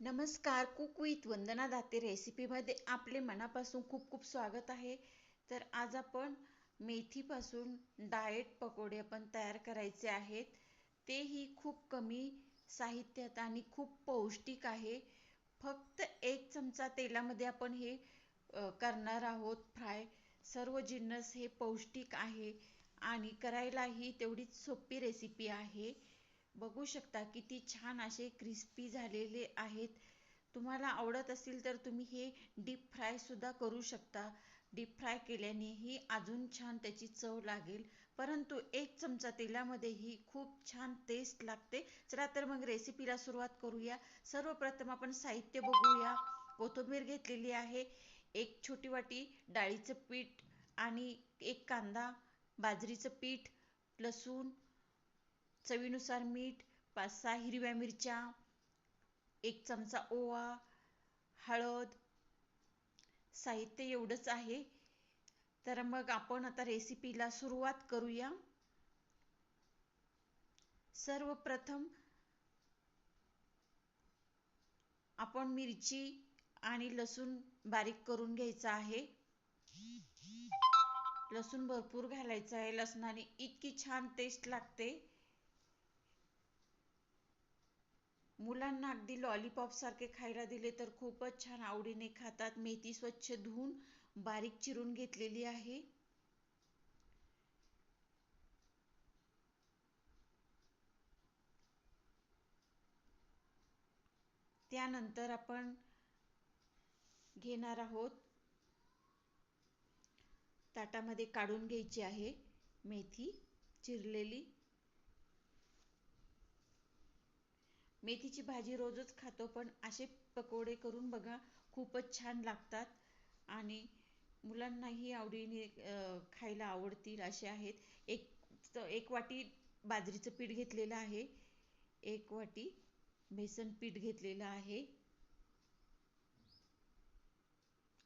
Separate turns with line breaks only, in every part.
नमस्कार cook with Vandana Date रेसिपीमध्ये आपले मनापासून खूप खूप स्वागत आहे. तर आज आपण मेथीपासून डाएट पकोडे आपण तयार करायचे आहेत. तेही खूप कमी साहित्यात आणि खूप पौष्टिक आहे. फक्त एक चमचा तेलामध्ये आपण हे करणार आहोत. फ्राय सर्व जिन्नस हे पौष्टिक आहे आणि करायलाही तेवढीच सोपी रेसिपी आहे. बघू शकता किती छान असे क्रिस्पी झालेले आहेत. तुम्हाला आवडत असेल तर तुम्ही हे डीप फ्राय सुद्धा करू शकता. डीप फ्राय केल्यानेही अजून छान त्याची चव लागेल. परंतु एक चमचा तेलामध्येही खूप छान टेस्ट लागते. चला तर मग रेसिपीला सुरुवात करूया. सर्वप्रथम आपण साहित्य बघूया. कोथिंबीर घेतलेली आहे. एक छोटी वाटी डाळीचं पीठ आणि एक कांदा बाजरीचं पीठ लसूण चवीनुसार मीठ पाच सहा हिरव्या मिरच्या एक चमचा ओवा हळद साहित्य एवढंच आहे. तर मग आपण आता रेसिपीला सुरुवात करूया. सर्वप्रथम आपण मिरची आणि लसूण बारीक करून घ्यायचा आहे. लसूण भरपूर घालायचा आहे. लसणाने इतकी छान टेस्ट लागते. मुलांना अगदी लॉलीपॉप सारखे खायला दिले तर खूपच छान आवडीने खातात. मेथी स्वच्छ धुवून बारीक चिरून घेतलेली आहे. त्यानंतर आपण घेणार आहोत ताटामध्ये काढून घ्यायची आहे मेथी चिरलेली. मेथीची भाजी रोजच खातो पण असे पकोडे करून बघा खूपच छान लागतात. आणि मुलांनाही आवडीने खायला आवडतील असे आहेत. एक एक वाटी बाजरीचं पीठ घेतलेलं आहे. एक वाटी बेसन पीठ घेतलेलं आहे.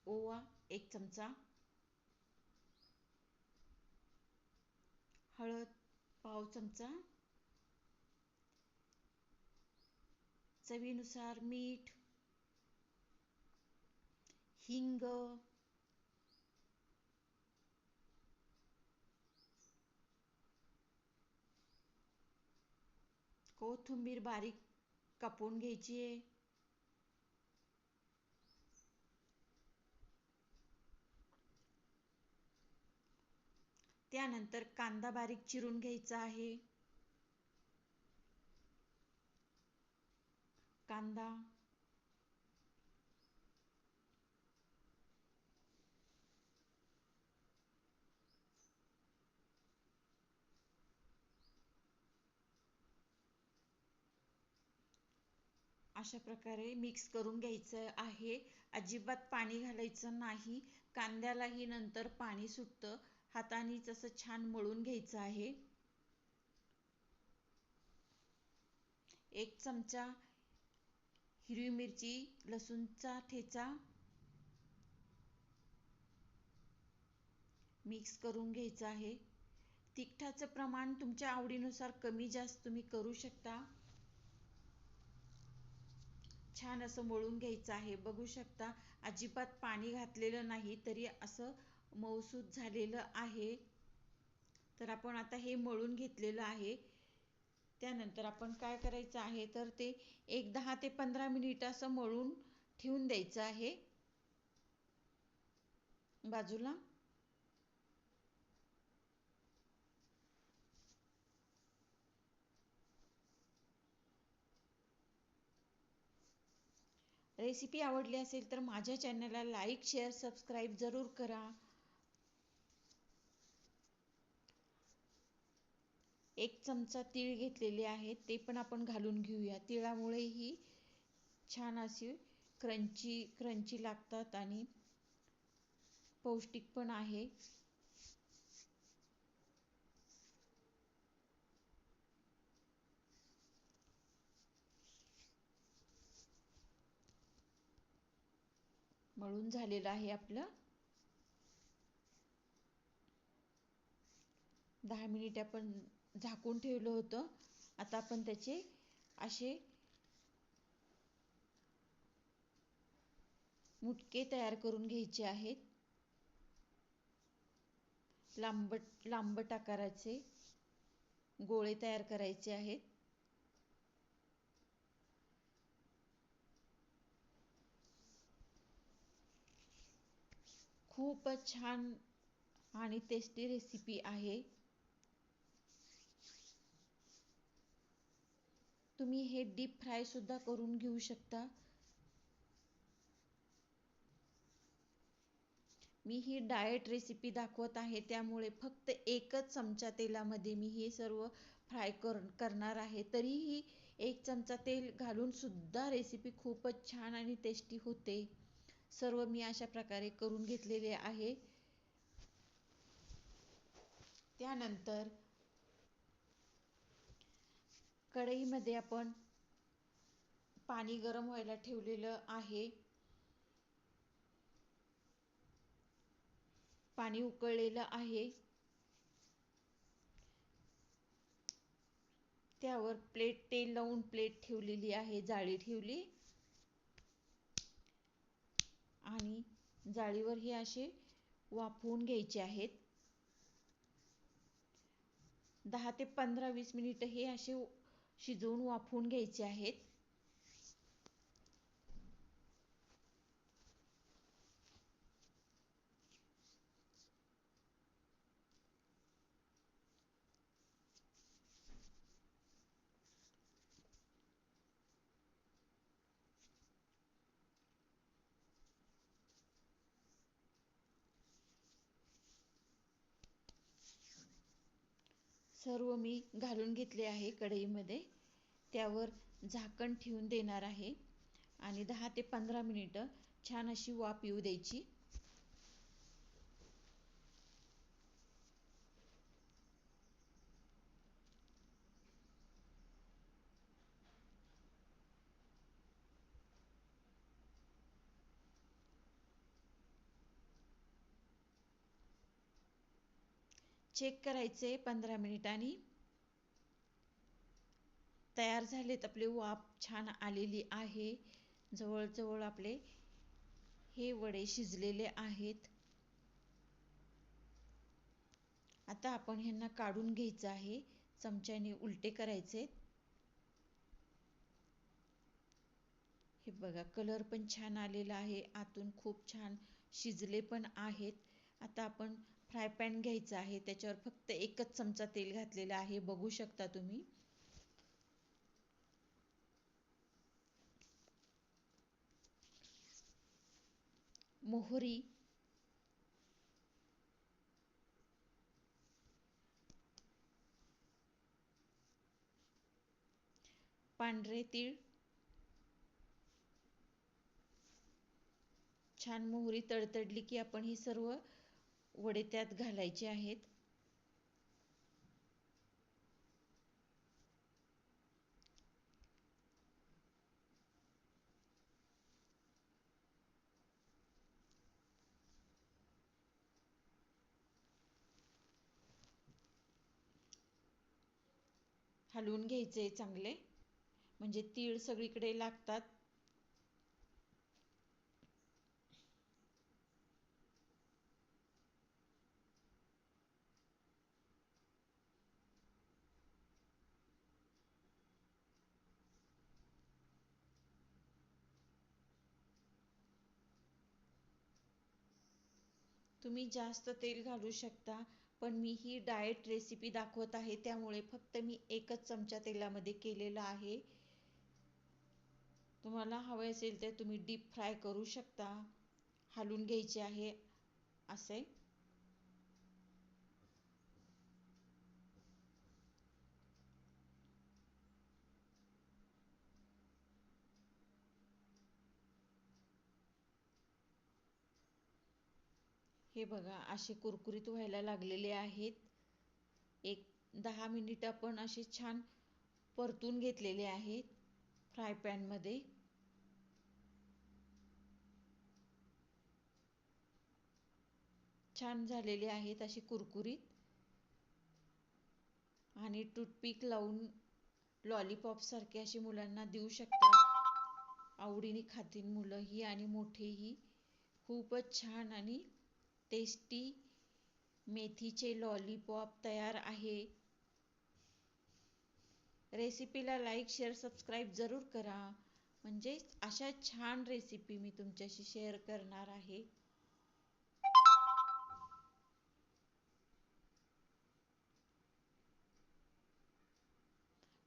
ओवा एक चमचा. हळद पाव चमचा. चवीनुसार मीठ हिंग कोथिंबीर बारीक कापून घ्यायची आहे. त्यानंतर कांदा बारीक चिरून घ्यायचा आहे. कांदा अशा प्रकारे मिक्स करून घ्यायचं आहे. अजिबात पाणी घालायचं नाही. कांद्यालाही नंतर पाणी सुटतं. हाताने तसं छान मळून घ्यायचं आहे. एक चमचा हिरवी मिरची लसूणचा ठेचा मिक्स करून घ्यायचा आहे. तिखटाचं प्रमाण तुमच्या आवडीनुसार कमी जास्त तुम्ही करू शकता. छान असं मळून घ्यायचं आहे. बघू शकता अजिबात पाणी घातलेलं नाही तरी असं मऊसूत झालेलं आहे. तर आपण आता हे मळून घेतलेलं आहे. त्यानंतर आपण काय करायचं आहे तर ते एक दहा ते पंधरा मिनिट असं मळून ठेवून द्यायचं आहे. बाजूला. रेसिपी आवडली असेल तर माझ्या चॅनलला लाईक शेअर सबस्क्राईब जरूर करा. एक चमचा तीळ घेतलेले आहे ते पण आपण घालून घेऊया. तिळामुळेही छान अशी क्रंची क्रंची लागतात आणि पौष्टिक पण आहे. मळून झालेलं आहे आपलं. दहा मिनिट आपण झाकून ठेवलं होतं. आता आपण त्याचे असे मुटके तयार करून घ्यायचे आहेत. लांबट लांबट आकाराचे गोळे तयार करायचे आहेत. खूपच छान आणि टेस्टी रेसिपी आहे. तुम्ही हे डीप फ्राय सुद्धा करून घेऊ शकता. मी ही डाएट रेसिपी दाखवत आहे त्यामुळे फक्त एकच चमचा तेलामध्ये मी हे सर्व फ्राय कर करणार आहे. तरीही एक चमचा तेल घालून सुद्धा रेसिपी खूपच छान आणि टेस्टी होते. सर्व मी अशा प्रकारे करून घेतलेले आहे. त्यानंतर कढईमध्ये आपण पाणी गरम व्हायला ठेवलेलं आहे. पाणी उकळलेलं आहे. त्यावर प्लेट तेल लावून प्लेट ठेवलेली आहे जाळी ठेवली. आणि जाळीवर हे असे वाफवून घ्यायचे आहेत. दहा ते पंधरा वीस मिनिट हे असे शिजवून वाफवून घ्यायचे आहेत. सर्व मी घालून घेतले आहे कढईमध्ये. त्यावर झाकण ठेवून देणार आहे. आणि दहा ते पंधरा मिनिटं छान अशी वाफ येऊ द्यायची. चेक करायचे पंधरा मिनिटांनी तयार झालेत आपले वाफ छान आलेली आहे. जवळजवळ आपले हे वडे शिजलेले आहेत. आता आपण ह्यांना काढून घ्यायचं आहे. चमच्याने उलटे करायचे. हे बघा कलर पण छान आलेला आहे. आतून खूप छान शिजले पण आहेत. आता आपण फ्राय पॅन घ्यायचा आहे त्याच्यावर फक्त एकच चमचा तेल घातलेलं आहे बघू शकता तुम्ही. मोहरी. पांढरे तीळ. छान मोहरी तडतडली की आपण ही सर्व वडे त्यात घालायचे आहेत. हलवून घ्यायचे चांगले. म्हणजे तीळ सगळीकडे लागतात. तुम्ही जास्त तेल घालू शकता पण मी ही डाएट रेसिपी दाखवत आहे त्यामुळे फक्त मी एकच चमचा तेलामध्ये केलेलं आहे. तुम्हाला हवे असेल तर तुम्ही डीप फ्राय करू शकता. हालून घ्यायचे आहे असे. हे बघा असे कुरकुरीत व्हायला लागलेले आहेत. एक दहा मिनिट आपण असे छान परतून घेतलेले आहेत फ्राय पॅनमध्ये छान झालेले आहेत असे कुरकुरीत. आणि टूथपिक लावून लॉलीपॉप सारखे असे मुलांना देऊ शकता. आवडीने खातील मुलंही आणि मोठेही. खूपच छान आणि टेस्टी मेथीचे लॉलीपॉप तयार आहे. रेसिपीला लाईक शेअर सबस्क्राईब जरूर करा. म्हणजे अशा छान रेसिपी मी तुमच्याशी शेअर करणार आहे.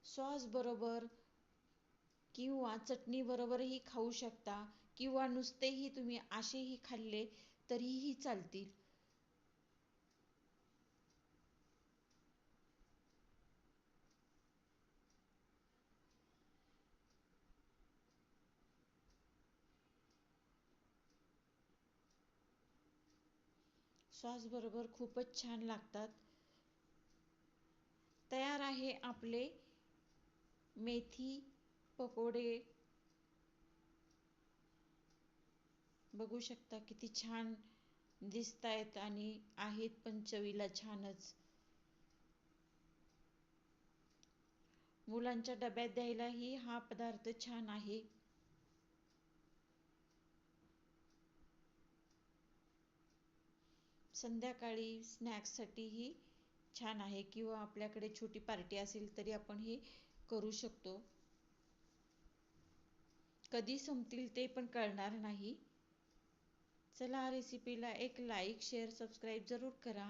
सॉस बरोबर किंवा चटणी बरोबरही खाऊ शकता किंवा नुसतेही तुम्ही असेही खाल्ले तरीही चालतील. सॉस बरोबर खूपच छान लागतात. तयार आहे आपले मेथी पकोडे बघू शकता किती छान दिसत आहेत आणि आहेत पण चवीला छानच. मुलांच्या डब्यात द्यायलाही हा पदार्थ छान आहे. संध्याकाळी स्नॅक्ससाठीही छान आहे किंवा आपल्याकडे छोटी पार्टी असेल तरी आपण हे करू शकतो. कधी संपतील ते पण कळणार नाही. चला रेसिपीला एक लाईक शेअर सबस्क्राईब जरूर करा.